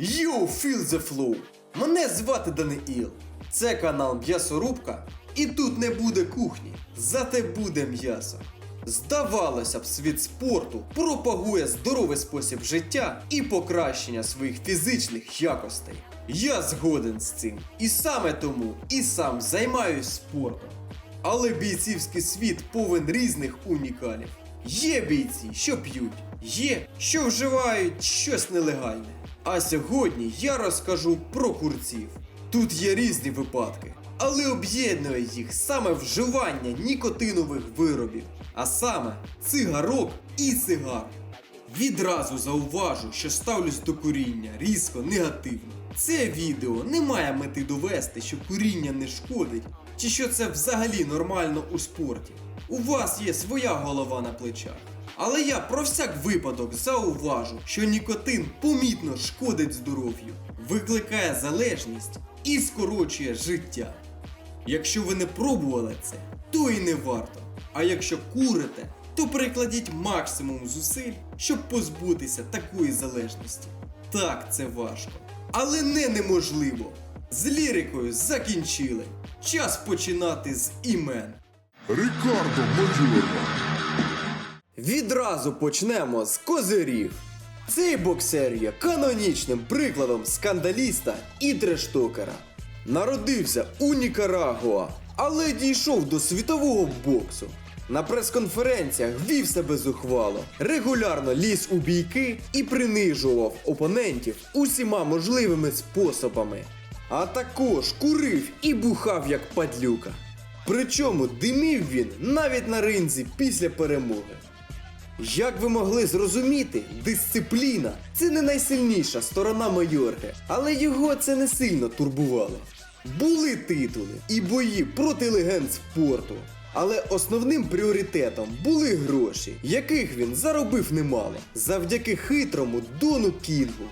Yo, feel the flow! Мене звати Даниїл. Це канал М'ясорубка, і тут не буде кухні, зате буде м'ясо. Здавалося б, світ спорту пропагує здоровий спосіб життя і покращення своїх фізичних якостей. Я згоден з цим. І саме тому і сам займаюсь спортом. Але бійцівський світ повен різних унікалів. Є бійці, що п'ють, є, що вживають щось нелегальне. А сьогодні я розкажу про курців. Тут є різні випадки, але об'єднує їх саме вживання нікотинових виробів, а саме цигарок і цигар. Відразу зауважу, що ставлюсь до куріння різко негативно. Це відео не має мети довести, що куріння не шкодить, чи що це взагалі нормально у спорті. У вас є своя голова на плечах. Але я про всяк випадок зауважу, що нікотин помітно шкодить здоров'ю, викликає залежність і скорочує життя. Якщо ви не пробували це, то і не варто. А якщо курите, то прикладіть максимум зусиль, щоб позбутися такої залежності. Так, це важко. Але не неможливо. З лірикою закінчили. Час починати з імен. Рикардо Майорно. Відразу почнемо з козирів. Цей боксер є канонічним прикладом скандаліста і трештокера. Народився у Нікарагуа, але дійшов до світового боксу. На прес-конференціях вів себе зухвало, регулярно ліз у бійки і принижував опонентів усіма можливими способами. А також курив і бухав як падлюка. Причому димів він навіть на ринзі після перемоги. Як ви могли зрозуміти, дисципліна це не найсильніша сторона Майорги, але його це не сильно турбувало. Були титули і бої проти легенд спорту. Але основним пріоритетом були гроші, яких він заробив немало, завдяки хитрому Дону Кінгу.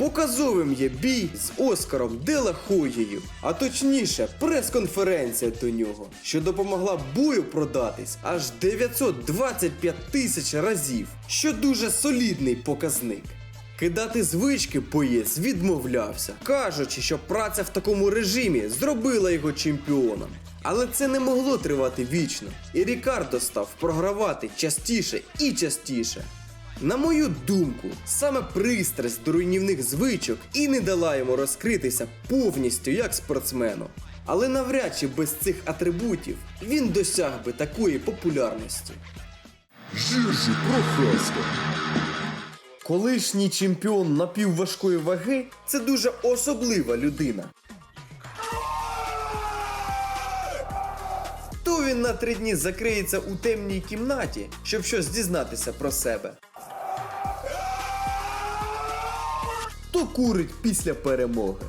Показовим є бій з Оскаром Делахоєю, а точніше прес-конференція до нього, що допомогла бою продатись аж 925 тисяч разів, що дуже солідний показник. Кидати звички поєць відмовлявся, кажучи, що праця в такому режимі зробила його чемпіоном. Але це не могло тривати вічно, і Рікардо став програвати частіше і частіше. На мою думку, саме пристрасть до руйнівних звичок і не дала йому розкритися повністю як спортсмену. Але навряд чи без цих атрибутів він досяг би такої популярності. Жиржи Прохасько. Колишній чемпіон напівважкої ваги це дуже особлива людина. То він на три дні закриється у темній кімнаті, щоб щось дізнатися про себе. То курить після перемоги.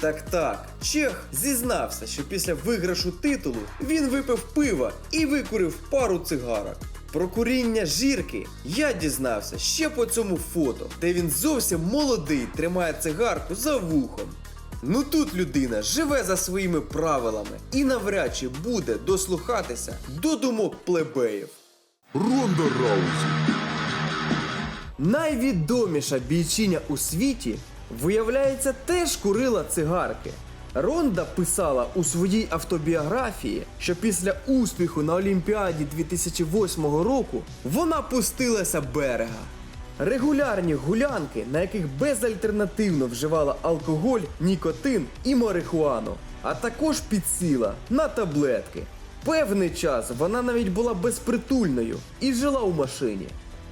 Так так, Чех зізнався, що після виграшу титулу він випив пива і викурив пару цигарок. Про куріння жірки я дізнався ще по цьому фото, де він зовсім молодий тримає цигарку за вухом. Ну тут людина живе за своїми правилами і навряд чи буде дослухатися до думок плебеїв. Ронда Раузі. Найвідоміша бійчиня у світі, виявляється, теж курила цигарки. Ронда писала у своїй автобіографії, що після успіху на Олімпіаді 2008 року вона пустилася берега. Регулярні гулянки, на яких безальтернативно вживала алкоголь, нікотин і марихуану, а також підсіла на таблетки. Певний час вона навіть була безпритульною і жила у машині.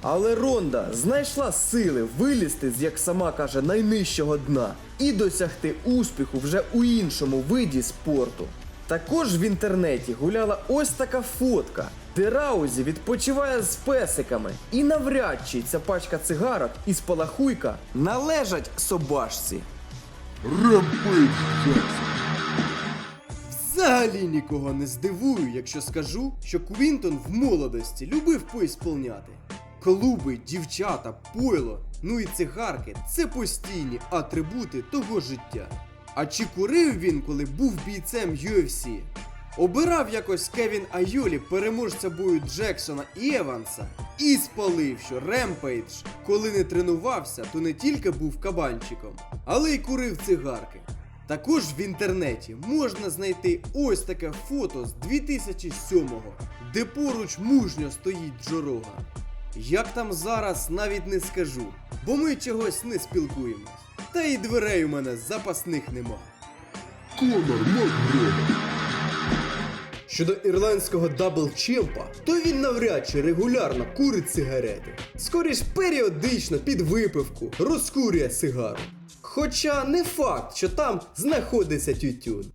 Але Ронда знайшла сили вилізти з, як сама каже, найнижчого дна і досягти успіху вже у іншому виді спорту. Також в інтернеті гуляла ось така фотка, де Раузі відпочиває з песиками, і навряд чи ця пачка цигарок і спалахуйка належать собачці. Джексон. Взагалі нікого не здивую, якщо скажу, що Квінтон в молодості любив поісполняти. Клуби, дівчата, пойло, ну і цигарки це постійні атрибути того життя. А чи курив він, коли був бійцем UFC? Обирав якось Кевін Айолі переможця бою Джексона і Еванса і спалив, що Ремпейдж, коли не тренувався, то не тільки був кабанчиком, але й курив цигарки. Також в інтернеті можна знайти ось таке фото з 2007-го, де поруч мужньо стоїть Джо Роган. Як там зараз, навіть не скажу, бо ми чогось не спілкуємось. Та й дверей у мене запасних нема. Конор Макгрегор. Щодо ірландського даблчемпа, то він навряд чи регулярно курить сигарети. Скоріш періодично під випивку розкурює сигару. Хоча не факт, що там знаходиться тютюн.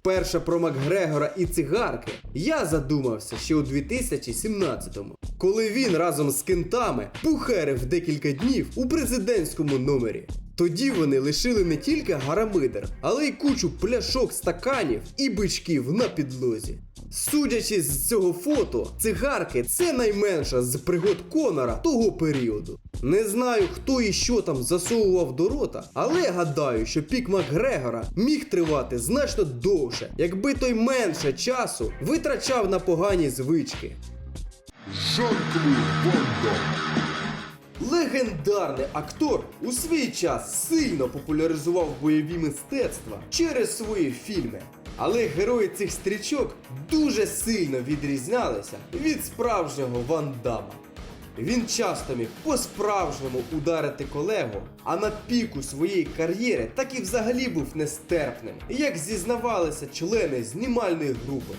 Вперше про Макгрегора і цигарки я задумався ще у 2017-му, коли він разом з кентами пухерив декілька днів у президентському номері. Тоді вони лишили не тільки гарамидер, але й кучу пляшок стаканів і бичків на підлозі. Судячи з цього фото, цигарки це найменша з пригод Конора того періоду. Не знаю, хто і що там засовував до рота, але гадаю, що пік Макгрегора міг тривати значно довше, якби той менше часу витрачав на погані звички. Жан-Клод. Легендарний актор у свій час сильно популяризував бойові мистецтва через свої фільми. Але герої цих стрічок дуже сильно відрізнялися від справжнього Ван Дамма. Він часто міг по-справжньому ударити колегу, а на піку своєї кар'єри так і взагалі був нестерпним, як зізнавалися члени знімальної групи.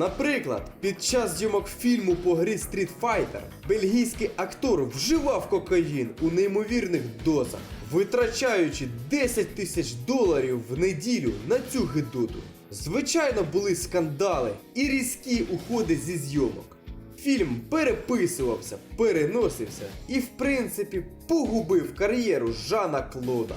Наприклад, під час зйомок фільму по грі Street Fighter бельгійський актор вживав кокаїн у неймовірних дозах, витрачаючи 10 тисяч доларів в неділю на цю гидоту. Звичайно, були скандали і різкі уходи зі зйомок. Фільм переписувався, переносився і, в принципі, погубив кар'єру Жана Клода.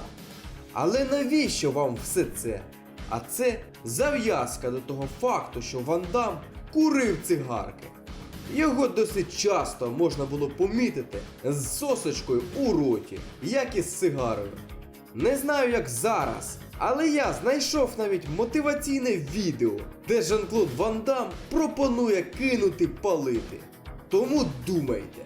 Але навіщо вам все це? А це зав'язка до того факту, що Ван Дам курив цигарки. Його досить часто можна було помітити з сосочкою у роті, як і з сигарою. Не знаю як зараз, але я знайшов навіть мотиваційне відео, де Жан-Клод Ван Дам пропонує кинути палити. Тому думайте.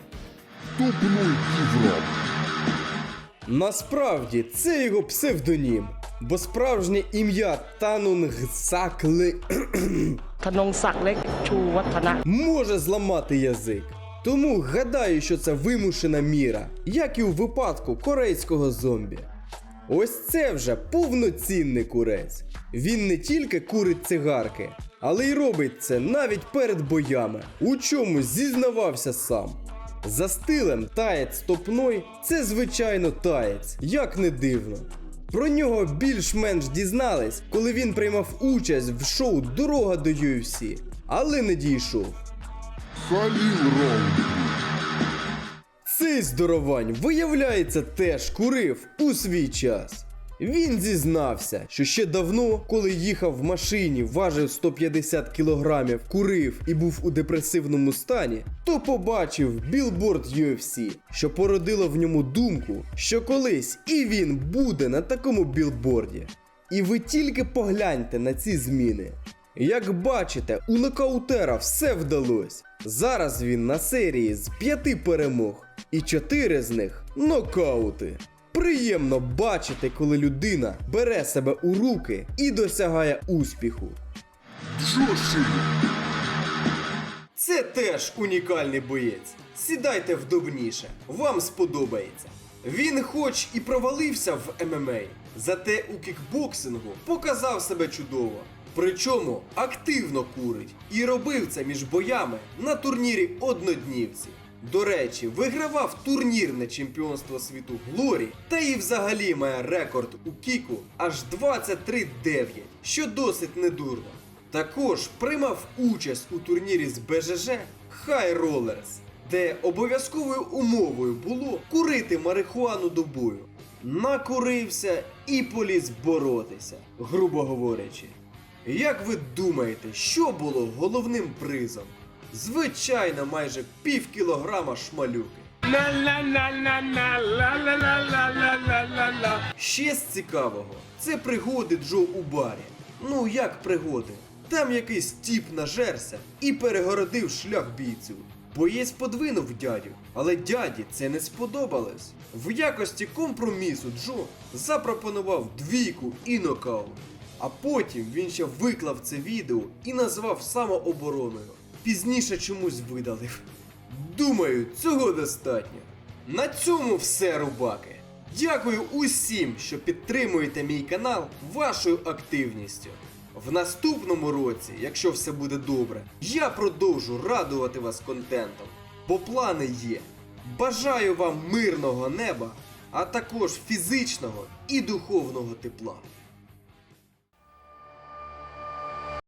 Насправді це його псевдонім, Бо справжнє ім'я Танунгсакли Чуватана може зламати язик. Тому гадаю, що це вимушена міра, як і у випадку корейського зомбі. Ось це вже повноцінний курець. Він не тільки курить цигарки, але й робить це навіть перед боями, у чому зізнавався сам. За стилем таєць стопной це звичайно таєць, як не дивно. Про нього більш-менш дізнались, коли він приймав участь в шоу Дорога до UFC, але не дійшов. Цей здоровань, виявляється, теж курив у свій час. Він зізнався, що ще давно, коли їхав в машині, важив 150 кілограмів, курив і був у депресивному стані, то побачив білборд UFC, що породило в ньому думку, що колись і він буде на такому білборді. І ви тільки погляньте на ці зміни. Як бачите, у нокаутера все вдалось. Зараз він на серії з п'яти перемог, і чотири з них нокаути. Приємно бачити, коли людина бере себе у руки і досягає успіху. Джоші. Це теж унікальний боєць. Сідайте вдобніше, вам сподобається. Він хоч і провалився в ММА, зате у кікбоксингу показав себе чудово. Причому активно курить і робив це між боями на турнірі одноднівці. До речі, вигравав турнірне чемпіонство світу Глорі та і взагалі має рекорд у кіку аж 23-9, що досить недурно. Також приймав участь у турнірі з БЖЖ High Rollers, де обов'язковою умовою було курити марихуану до бою. Накурився і поліз боротися, грубо говорячи. Як ви думаєте, що було головним призом? Звичайно, майже пів кілограма шмалюки. Ще з цікавого, це пригоди Джо у барі. Ну як пригоди? Там якийсь тіп нажерся і перегородив шлях бійцю. Боєць подвинув дядю, але дяді це не сподобалось. В якості компромісу Джо запропонував двійку і нокаут. А потім він ще виклав це відео і назвав самообороною. Пізніше чомусь видалив. Думаю, цього достатньо. На цьому все, рубаки. Дякую усім, що підтримуєте мій канал вашою активністю. В наступному році, якщо все буде добре, я продовжу радувати вас контентом, бо плани є. Бажаю вам мирного неба, а також фізичного і духовного тепла.